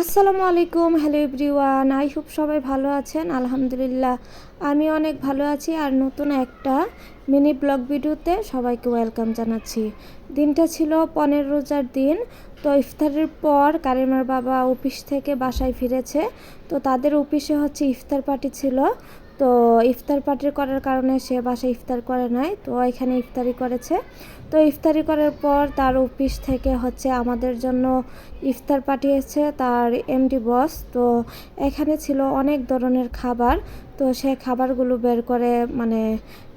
আসসালামু আলাইকুম, hello everyone. I hope সবাই ভালো আছেন। আলহামদুলিল্লাহ, আমি অনেক ভালো আছি। আর নতুন একটা মিনি ব্লগ ভিডিওতে সবাইকে ওয়েলকাম জানাচ্ছি। দিনটা ছিল পনেরো রোজার দিন। তো ইফতারের পর কারিমার বাবা অফিস থেকে বাসায় ফিরেছে। তো তাদের অফিসে হচ্ছে ইফতার পার্টি ছিল। তো ইফতার পার্টি করার কারণে সে বাসায় ইফতার করে নাই, তো এখানে ইফতারি করেছে। তো ইফতারি করার পর তার অফিস থেকে হচ্ছে আমাদের জন্য ইফতার পাঠিয়েছে তার এমডি বস। তো এখানে ছিল অনেক ধরনের খাবার তো সে খাবারগুলো বের করে মানে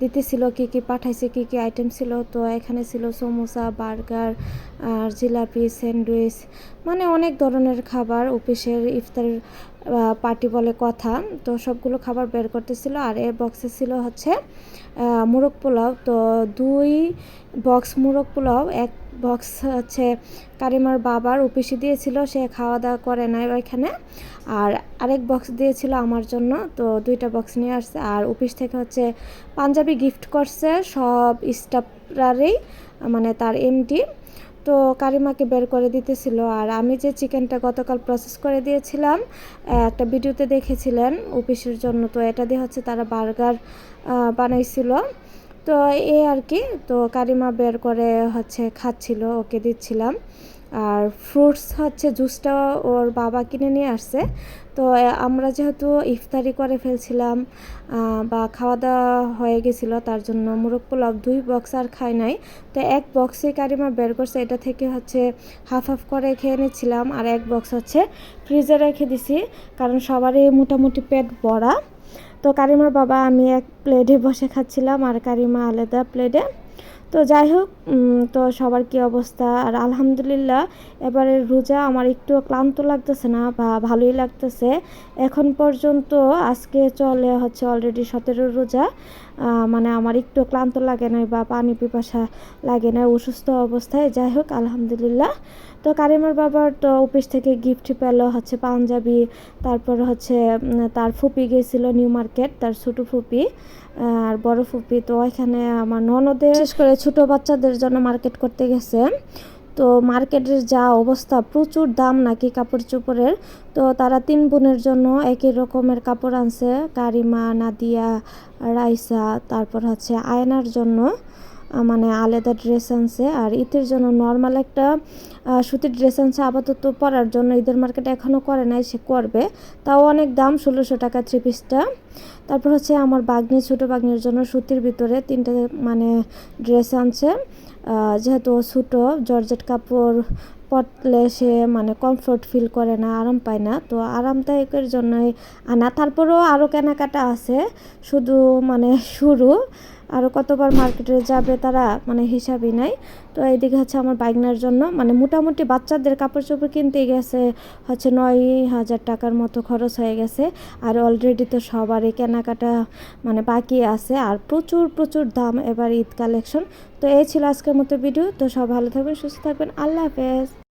দিতেছিল কি কি, পাঠাইছে কি কি আইটেম ছিল, তো এখানে ছিল সমোসা, বার্গার, আর জিলাপি, স্যান্ডউইচ মানে অনেক ধরনের খাবার, অফিসের ইফতার পার্টি বলে কথা। তো সবগুলো খাবার বের করতেছিল, আর এ বক্সে ছিল হচ্ছে মোরগ পোলাও। তো দুই বক্স মোরগ পোলাও, এক বক্স হচ্ছে কারিমার বাবার অফিসে দিয়েছিল, সে খাওয়া দাওয়া করে নাই ওইখানে। আর আরেক বক্স দিয়েছিল আমার জন্য, তো দুইটা বক্স নিয়ে আসছে। আর অফিস থেকে হচ্ছে পাঞ্জাবি গিফট করছে সব স্টাফরারই মানে তার এমটি তো কারিমাকে বের করে দিতেছিল। আর আমি যে চিকেনটা গতকাল প্রসেস করে দিয়েছিলাম একটা ভিডিওতে দেখেছিলেন অফিসের জন্য, তো এটা দিয়ে হচ্ছে তারা বার্গার বানাইছিল। তো এ আর কি, তো কারিমা বের করে হচ্ছে খাচ্ছিল, ওকে দিচ্ছিলাম। আর ফ্রুটস হচ্ছে জুসটা ওর বাবা কিনে নিয়ে আসছে। তো আমরা যেহেতু ইফতারি করে ফেলছিলাম বা খাওয়া দাওয়া হয়ে গেছিল, তার জন্য মুরগ পোলাও দুই বক্স আর খাই নাই। তো, এক বক্সে কারিমা বের করছে, এটা থেকে হচ্ছে হাফ হাফ করে খেয়ে নিচ্ছিলাম, আর এক বক্স হচ্ছে ফ্রিজে রেখে দিছি, কারণ সবারই মোটামুটি পেট ভরা। তো, কারিমার বাবা আমি এক প্লেটে বসে খাচ্ছিলাম, আর কারিমা আলাদা প্লেটে তো যাই হোক তো সবার কি অবস্থা? আর আলহামদুলিল্লাহ, এবারে রোজা আমার একটু ক্লান্ত লাগতেছে না বা ভালোই লাগতেছে। এখন পর্যন্ত আজকে চলে হচ্ছে অলরেডি সতেরো রোজা। মানে আমার একটু ক্লান্ত লাগে না বা পানি পিপাসা লাগে না অসুস্থ অবস্থায়। যাই হোক, আলহামদুলিল্লাহ। তো কারিমার বাবার তো অফিস থেকে গিফট পেল হচ্ছে পাঞ্জাবি, তারপর হচ্ছে তার ফুপি গেছিল নিউ মার্কেট, তার ছোটো ফুপি আর বড় ফুপি। তো এখানে আমার ননদের বিশেষ করে ছোটো বাচ্চাদের জন্য মার্কেট করতে গেছে। তো মার্কেটের যা অবস্থা, প্রচুর দাম নাকি কাপড় চোপড়ের। তো তারা তিন বোনের জন্য একই রকমের কাপড় আনছে, কারিমা, নাদিয়া, রাইসা, তারপর হচ্ছে আয়নার জন্য। মানে আলাদা ড্রেস আনছে। আর ঈদের জন্য নর্মাল একটা সুতির ড্রেস আনছে। আপাতত পরার জন্য ঈদের মার্কেট এখনও করে নাই, সে করবে। তাও অনেক দাম, ষোলোশো টাকা থ্রি পিসটা তারপর হচ্ছে আমার বাগনি, ছোটো বাগনির জন্য সুতির ভিতরে তিনটে মানে ড্রেস আনছে। যেহেতু ছোটো, জর্জেট কাপড় পটলে সে মানে কমফোর্ট ফিল করে না, আরাম পায় না। তো আরামদায়কের জন্যই আনা। তারপরেও আরও কেনাকাটা আছে। শুধু মানে শুরু। আরও কতবার মার্কেটে যাবে তারা মানে হিসাবই নাই। তো এইদিকে হচ্ছে আমার বাইকনার জন্য মানে মোটামুটি বাচ্চাদের কাপড় চোপড় কিনতে গেছে, হচ্ছে নয় হাজার টাকার মতো খরচ হয়ে গেছে। আর অলরেডি তো সবারই কেনাকাটা মানে বাকি আছে। আর প্রচুর প্রচুর দাম এবার ঈদ কালেকশন তো এই ছিল আজকের মতো ভিডিও তো সব ভালো থাকবেন, সুস্থ থাকবেন। আল্লাহ হাফেজ।